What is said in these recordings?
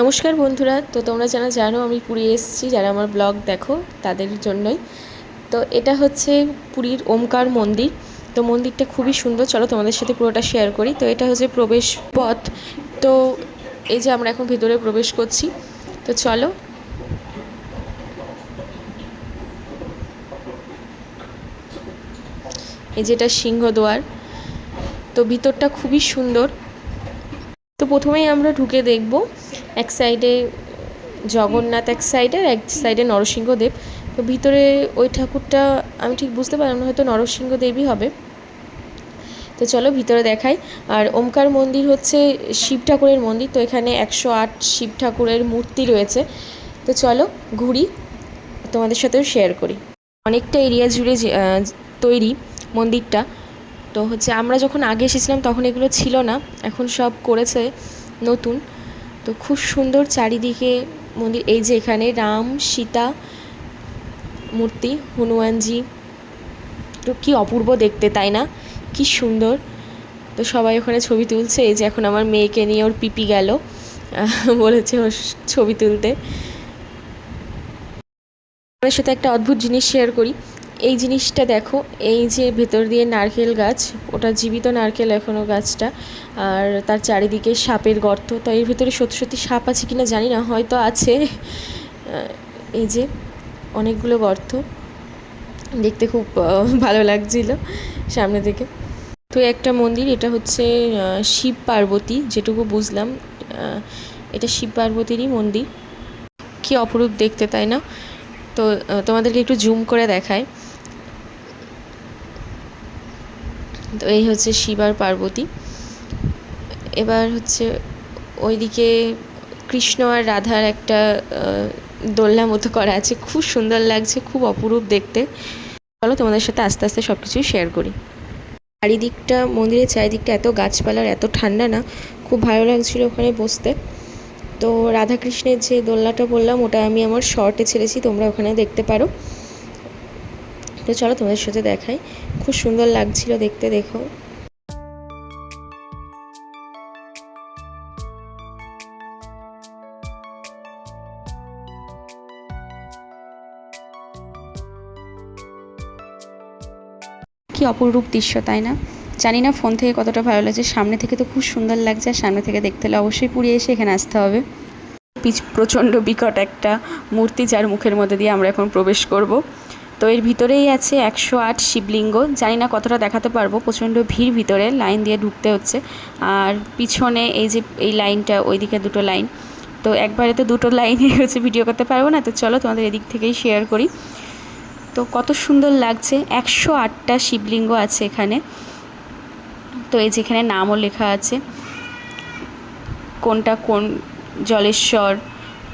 নমস্কার বন্ধুরা, তো তোমরা যারা জানো আমি পুরী এসেছি, যারা আমার ব্লগ দেখো তাদের জন্যই। তো এটা হচ্ছে পুরীর ওমকার মন্দির। তো মন্দিরটা খুবই সুন্দর, চলো তোমাদের সাথে পুরোটা শেয়ার করি। তো এটা হচ্ছে প্রবেশ পথ। তো এই যে আমরা এখন ভিতরে প্রবেশ করছি। তো চলো। এই যেটা সিংহদুয়ার তো ভিতরটা খুবই সুন্দর। তো প্রথমেই আমরা ঢুকে দেখব এক সাইডে জগন্নাথ, এক সাইডে আর এক সাইডে নরসিংহদেব। তো ভিতরে ওই ঠাকুরটা আমি ঠিক বুঝতে পারলাম না, হয়তো নরসিংহদেবই হবে। তো চলো ভিতরে দেখাই। আর ওমকার মন্দির হচ্ছে শিব ঠাকুরের মন্দির, তো এখানে একশো আট শিব ঠাকুরের মূর্তি রয়েছে। তো চলো ঘুরি, তোমাদের সাথেও শেয়ার করি। অনেকটা এরিয়া জুড়ে তৈরি মন্দিরটা। তো হচ্ছে আমরা যখন আগে এসেছিলাম তখন এগুলো ছিল না, এখন সব করেছে নতুন। তো খুব সুন্দর চারিদিকে মন্দির। এই যে এখানে রাম, সীতা মূর্তি, হনুমানজি। তো কি অপূর্ব দেখতে, তাই না? কি সুন্দর। তো সবাই ওখানে ছবি তুলছে। এই যে এখন আমার মেয়েকে নিয়ে ওর পিপি গেল। বলেছে ওর ছবি তুলতে। আমাদের সাথে একটা অদ্ভুত জিনিস শেয়ার করি। এই জিনিসটা দেখো, এই যে ভেতর দিয়ে নারকেল গাছ, ওটা জীবিত নারকেল এখনও গাছটা, আর তার চারিদিকে সাপের গর্ত, তো এর ভেতরে সত্যি সত্যি সাপ আছে কিনা জানি না, হয়তো আছে। এই যে অনেকগুলো গর্ত, দেখতে খুব ভালো লাগছিল সামনে থেকে। তো একটা মন্দির, এটা হচ্ছে শিব পার্বতী, যেটুকু বুঝলাম এটা শিব পার্বতীরই মন্দির। কি অপরূপ দেখতে, তাই না? তো তোমাদেরকে একটু জুম করে দেখায়। তো এই হচ্ছে শিব আর পার্বতী। এবার হচ্ছে ওইদিকে কৃষ্ণ আর রাধার একটা দোলনা মতো করা আছে। খুব সুন্দর লাগছে, খুব অপরূপ দেখতে। চলো তোমাদের সাথে আস্তে আস্তে সব কিছুই শেয়ার করি। চারিদিকটা, মন্দিরের চারিদিকটা এত গাছপালার এত ঠান্ডা না, খুব ভালো লাগছিল ওখানে বসতে। তো রাধাকৃষ্ণের যে দোলনাটা বললাম, ওটা আমি আমার শর্টে ছেড়েছি, তোমরা ওখানে দেখতে পারো। তো চলো তোমাদের সাথে দেখাই। খুব সুন্দর লাগছিল দেখতে, দেখো। কি অপরূপ দৃশ্য, তাই না? জানি না ফোন থেকে কতটা ভালো লাগছে। সামনে থেকে তো খুব সুন্দর লাগছে, আর সামনে থেকে দেখতে হলে অবশ্যই পুরী এসে এখানে আসতে হবে। পিচ প্রচণ্ড বিকট একটা মূর্তি, যার মুখের মধ্যে দিয়ে আমরা এখন প্রবেশ করব। তো এর ভিতরেই আছে একশো আট শিবলিঙ্গ। জানি না কতটা দেখাতে পারব, প্রচণ্ড ভিড় ভিতরে, লাইন দিয়ে ঢুকতে হচ্ছে। আর পিছনে এই যে এই লাইনটা, ওইদিকে দুটো লাইন। তো একবারে তো দুটো লাইনে হচ্ছে, ভিডিও করতে পারব না। তো চলো তোমাদের এদিক থেকেই শেয়ার করি। তো কত সুন্দর লাগছে, একশো আটটা শিবলিঙ্গ আছে এখানে। তো এই যেখানে নামও লেখা আছে। কোনটা কোন জলেশ্বর,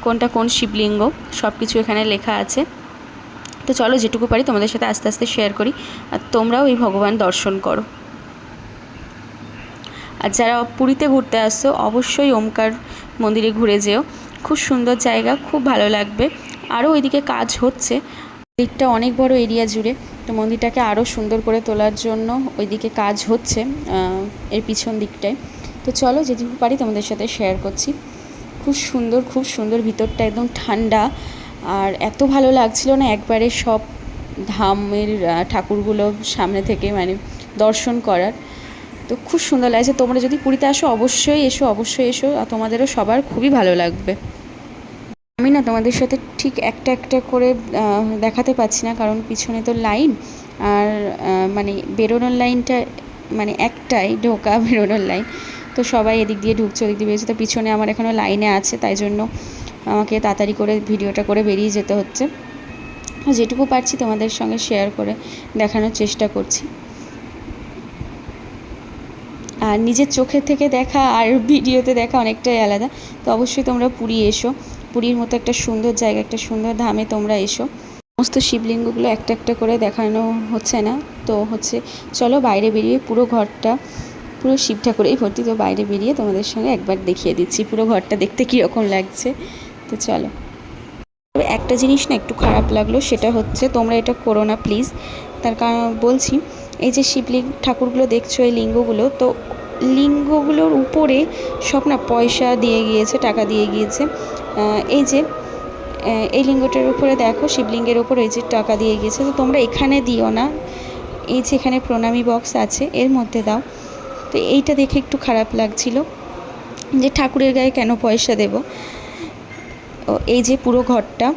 কোনটা কোন শিবলিঙ্গ সব কিছু এখানে লেখা আছে। তো চলো যেটুকু পারি তোমাদের সাথে আস্তে আস্তে শেয়ার করি। আর তোমরাও এই ভগবান দর্শন করো। আর যারা পুরীতে ঘুরতে আসছো, অবশ্যই ওমকার মন্দিরে ঘুরে যেও। খুব সুন্দর জায়গা, খুব ভালো লাগবে। আরও ওইদিকে কাজ হচ্ছে। দিকটা অনেক বড় এরিয়া জুড়ে। তো মন্দিরটাকে আরও সুন্দর করে তোলার জন্য ওইদিকে কাজ হচ্ছে এর পিছন দিকটায়। তো চলো যেটুকু পারি তোমাদের সাথে শেয়ার করছি। খুব সুন্দর খুব সুন্দর, ভিতরটা একদম ঠান্ডা। আর এত ভালো লাগছিল না একবারে সব ধামের ঠাকুরগুলো সামনে থেকে মানে দর্শন করার। তো খুব সুন্দর লাগছে। তোমরা যদি পুরীতে আসো, অবশ্যই এসো অবশ্যই এসো। আর তোমাদেরও সবার খুবই ভালো লাগবে। আমি না তোমাদের সাথে ঠিক একটা একটা করে দেখাতে পাচ্ছি না, কারণ পিছনে তো লাইন। আর মানে বেরোনোর লাইনটা মানে একটাই ঢোকা বেরোনোর লাইন। তো সবাই এদিক দিয়ে ঢুকছে, ওদিক দিয়ে বেরোচ্ছে। তো পিছনে আমার এখনও লাইনে আছে, তাই জন্য আমাকে তাড়াতাড়ি করে ভিডিওটা করে বেরিয়ে যেতে হচ্ছে। যেটুকু পারছি তোমাদের সঙ্গে শেয়ার করে দেখানোর চেষ্টা করছি। আর নিজের চোখের থেকে দেখা আর ভিডিওতে দেখা অনেকটাই আলাদা। তো অবশ্যই তোমরা পুরী এসো। পুরীর মতো একটা সুন্দর জায়গা, একটা সুন্দর ধামে তোমরা এসো। সমস্ত শিবলিঙ্গগুলো একটা একটা করে দেখানো হচ্ছে না। তো হচ্ছে চলো বাইরে বেরিয়ে পুরো ঘরটা, পুরো শিব ঠাকুরেই ভর্তি। তো বাইরে বেরিয়ে তোমাদের সঙ্গে একবার দেখিয়ে দিচ্ছি পুরো ঘরটা দেখতে কীরকম লাগছে। তো চলো। তবে একটা জিনিস না একটু খারাপ লাগল, সেটা হচ্ছে তোমরা এটা করো না প্লিজ তার কারণ বলছি, এই যে শিবলিঙ্গ ঠাকুরগুলো দেখছ, এই লিঙ্গগুলো, তো লিঙ্গগুলোর উপরে সব না পয়সা দিয়ে গিয়েছে, টাকা দিয়ে গিয়েছে। এই যে এই লিঙ্গটার উপরে দেখো, শিবলিঙ্গের উপরে এই যে টাকা দিয়ে গিয়েছে, তো তোমরা এখানে দিও না। এই যে এখানে প্রণামী বক্স আছে, এর মধ্যে দাও। তো এইটা দেখে একটু খারাপ লাগছিল যে ঠাকুরের গায়ে কেন পয়সা দেব? এই যে পুরো ঘরটা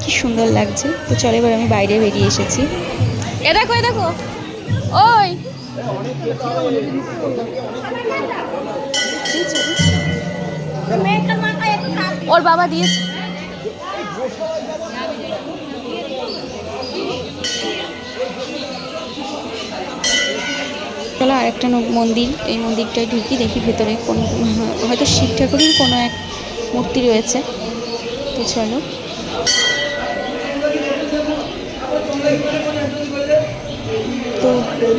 কি সুন্দর লাগছে। তো চলো এবার আমি বাইরে বেরিয়ে এসেছি। এ দেখো এ দেখো। ওই। ওর বাবা দিয়েছে। চলো আরেকটা ন- মন্দির এই মন্দিরটায় ঢুকি দেখি ভেতরে কোন হয়তো শিব ঠাকুরের কোনো এক মূর্তি রয়েছে। তো তো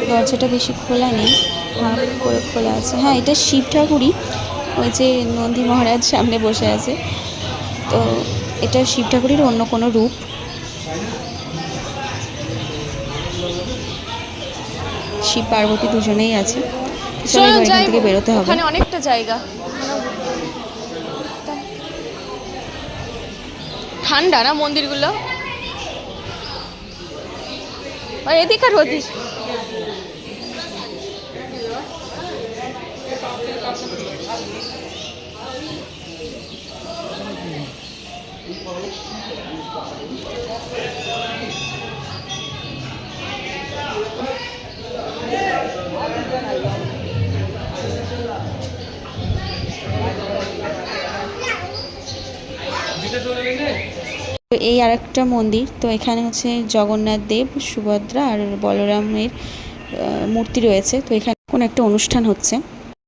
দরজাটা বেশি খোলা নেই হাফ করে খোলা আছে। হ্যাঁ এটা শিব ঠাকুরই ওই যে নন্দী মহারাজ সামনে বসে আছে। তো এটা শিব ঠাকুরের অন্য কোনো রূপ। শিব পার্বতী দুজনেই আছে। চলো থেকে বেরোতে হবে। ওখানে অনেকটা জায়গা। ঠান্ডা না মন্দিরগুলো? এদিক আর ওদিক। তো এই আরেকটা মন্দির, তো এখানে হচ্ছে জগন্নাথ দেব, সুভদ্রা আর বলরামের মূর্তি রয়েছে। তো এখানে কোনো একটা অনুষ্ঠান হচ্ছে।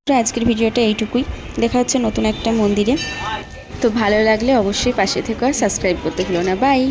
তো আজকের ভিডিওটা এইটুকুই। দেখা হচ্ছে নতুন একটা মন্দিরে। তো ভালো লাগলে অবশ্যই পাশে থেকে আর সাবস্ক্রাইব করতে ভুলো না। বাই!